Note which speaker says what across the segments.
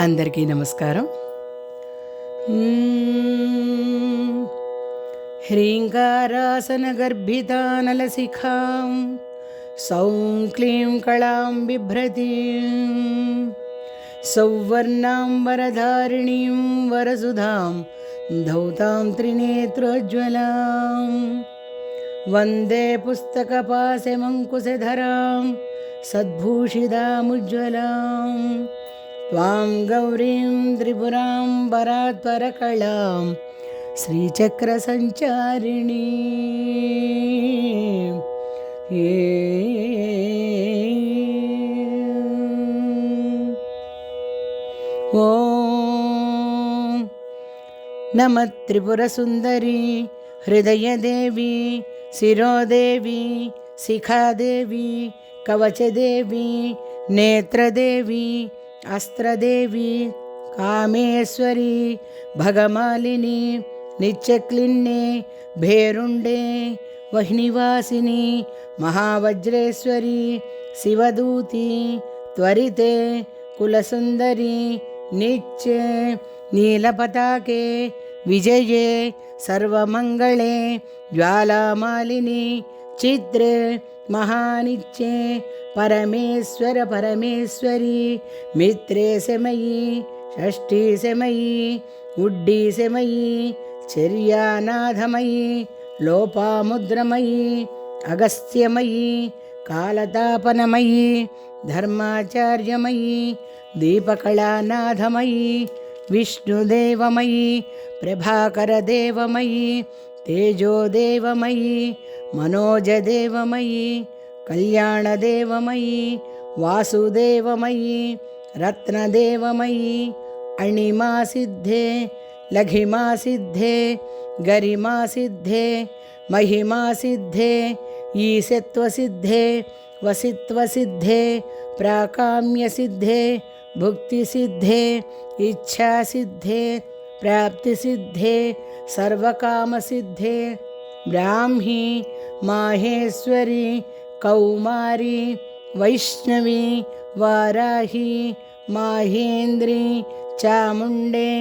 Speaker 1: అందరికీ నమస్కారం మ్మ్. హ్రీంకారాసనగర్భితానలశిఖాం సౌం క్లీం కళాం బిభ్రతీం సౌవర్ణాం వరధారిణీం వరసుధాం ధౌతాం త్రినేత్రోజ్వలాం వందే పుస్తకపాశమంకుశధరాం సద్భూషిదాముజ్వలాం त्वां गौरीं त्रिपुरां परात्परकलां श्रीचक्रसञ्चारिणी। ये ॐ नमः त्रिपुरसुन्दरी हृदयदेवी शिरोदेवी शिखादेवी कवचदेवी नेत्रदेवी అస్త్రదేవి కామేశ్వరి భగమాలిని నిత్యక్లిన్నే భేరుండే వహ్నివాసిని మహావజ్రేశ్వరి శివదూతి త్వరితే కులసుందరి నిత్యే నీలపతాకే విజయే సర్వమంగళే జ్వాలామాలిని చిత్రే महानित्ये परमेश्वर परमेश्वरी मित्रे समयी षष्ठी समयी उड्डी समयी चर्यानाथमयी लोपामुद्रमयी अगस्त्यमयी कालतापनमयी धर्माचार्यमयी दीपकलानाथमयी विष्णुदेवमयी प्रभाकरदेवमयी तेजोदेवमयी मनोजदेवमयी, कल्याणदेवमयी, वासुदेवमयी, रत्नदेवमयी अणिमा सिद्धे लघिमा सिद्धे गरिमा सिद्धे महिमा सिद्धे ईसत्वसिद्धे वसित्वसिद्धे, प्राकाम्यसिद्धे, भुक्तिसिद्धे, इच्छासिद्धे, प्राप्तिसिद्धे, सर्वकामसिद्धे, ब्राह्मी माहेश्वरी कौमारी वैष्णवी वाराही माहेन्द्री चामुण्डे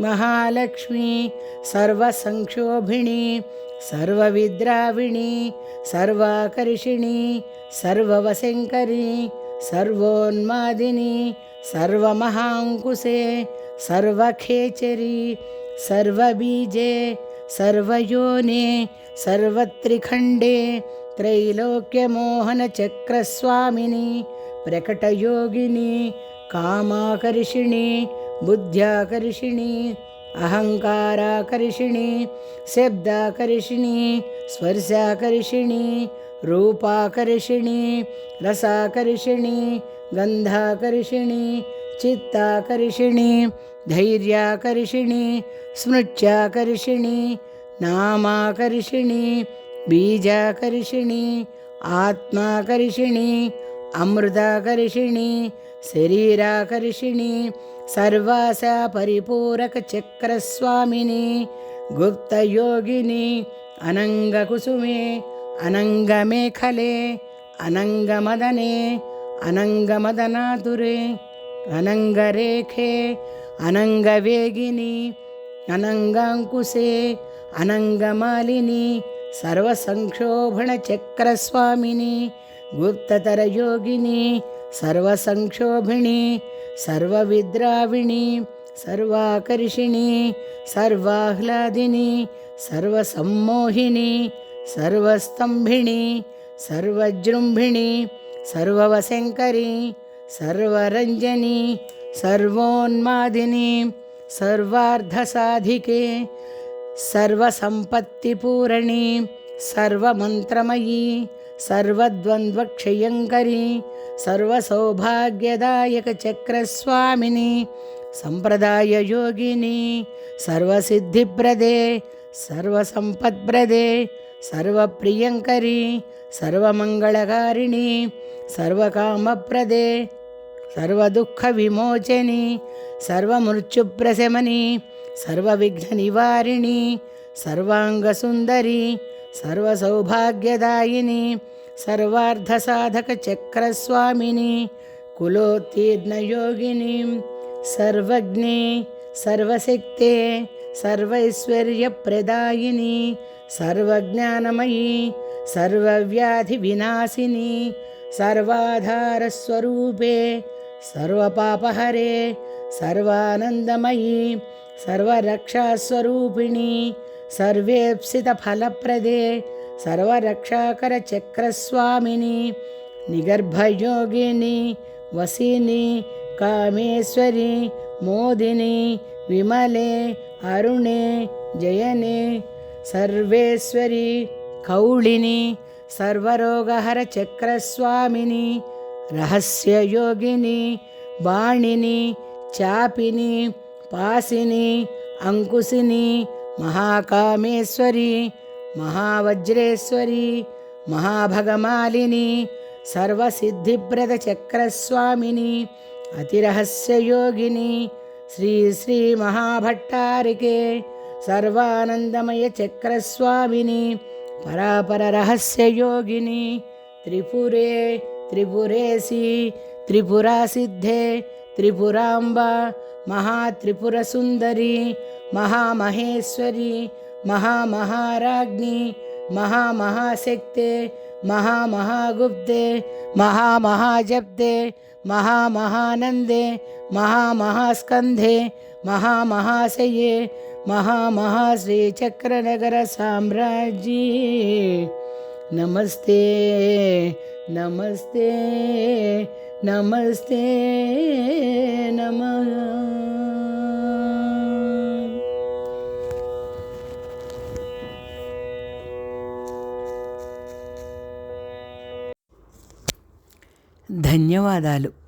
Speaker 1: महालक्ष्मी सर्वसंक्षोभिणी सर्वविद्राविणी सर्वाकर्षिणी सर्ववशङ्करी सर्वोन्मादिनी सर्वमहाङ्कुशे सर्वखेचरी सर्वबीजे सर्वयोने सर्वत्रिखण्डे त्रैलोक्यमोहनचक्रस्वामिनी प्रकटयोगिनी कामाकर्षिणी बुद्ध्याकर्षिणी अहङ्काराकर्षिणी शब्दाकर्षिणी स्पर्शाकर्षिणी रूपाकर्षिणी रसाकर्षिणी गन्धाकर्षिणी चित्ताकर्षिणी धैर्याकर्षिणी स्मृत्याकर्षिणी नामाकर्षिणी बीजाकर्षिणी आत्माकर्षिणी अमृताकर्षिणी शरीराकर्षिणी सर्वासा परिपूरकचक्रस्वामिनी गुप्तयोगिनी अनङ्गकुसुमे अनङ्गमेखले अनङ्गमदने अनङ्गमदनातुरे अनङ्गरेखे अनङ्गवेगिनी अनङ्गाङ्कुशे अनङ्गमालिनी सर्वसंक्षोभणचक्रस्वामिनी गुप्ततरयोगिनी सर्वसंक्षोभिणी सर्वविद्राविणी सर्वाकर्षिणी सर्वाह्लादिनी सर्वसम्मोहिनी सर्वस्तम्भिणी सर्वजृम्भिणी सर्ववशङ्करी सर्वरञ्जनी सर्वोन्मादिनी सर्वार्धसाधिके सर्वसम्पत्तिपूरणी सर्वमन्त्रमयी सर्वद्वन्द्वक्षयङ्करी सर्वसौभाग्यदायकचक्रस्वामिनी सम्प्रदाययोगिनी सर्वसिद्धिप्रदे सर्वसम्पत्प्रदे सर्वप्रियङ्करी सर्वमङ्गलकारिणी सर्वकामप्रदे सर्वदुःखविमोचनी सर्वमृत्युप्रशमनी सर्वविघ्ननिवारिणी सर्वाङ्गसुन्दरी सर्वसौभाग्यदायिनी सर्वार्धसाधकचक्रस्वामिनी कुलोत्तीर्णयोगिनीं सर्वज्ञे सर्वशक्ते सर्वैश्वर्यप्रदायिनि सर्वज्ञानमयी सर्वव्याधिविनाशिनि सर्वाधारस्वरूपे सर्वपापहरे सर्वानन्दमयी सर्वरक्षास्वरूपिणि सर्वेप्सितफलप्रदे सर्वरक्षाकरचक्रस्वामिनि निगर्भयोगिनि वसिनि कामेश्वरि मोदिनि विमले अरुणे जयने सर्वेश्वरि कौळिनि सर्वरोगहरचक्रस्वामिनि రహస్యయోగిని బాణిని చాపిని పాసిని అంకుశిని మహాకామేశ్వరి మహావజ్రేశ్వరి మహాభగమాలిని సర్వసిద్ధిప్రద చక్రస్వామిని అతిరహస్యయోగిని శ్రీ శ్రీ మహాభట్టారికే సర్వానందమయ చక్రస్వామిని పరాపర రహస్యయోగిని త్రిపురే त्रिपुरेसि त्रिपुरासिद्धे त्रिपुराम्बा महात्रिपुरसुन्दरी महामहेश्वरी महामहाराज्ञी महामहाशक्ते महामहागुप्ते महामहाजप्ते महामहानन्दे महामहास्कन्धे महामहाशये महामहाश्रीचक्रनगरसाम्राज्ये नमस्ते। నమస్తే నమస్తే నమ. ధన్యవాదాలు.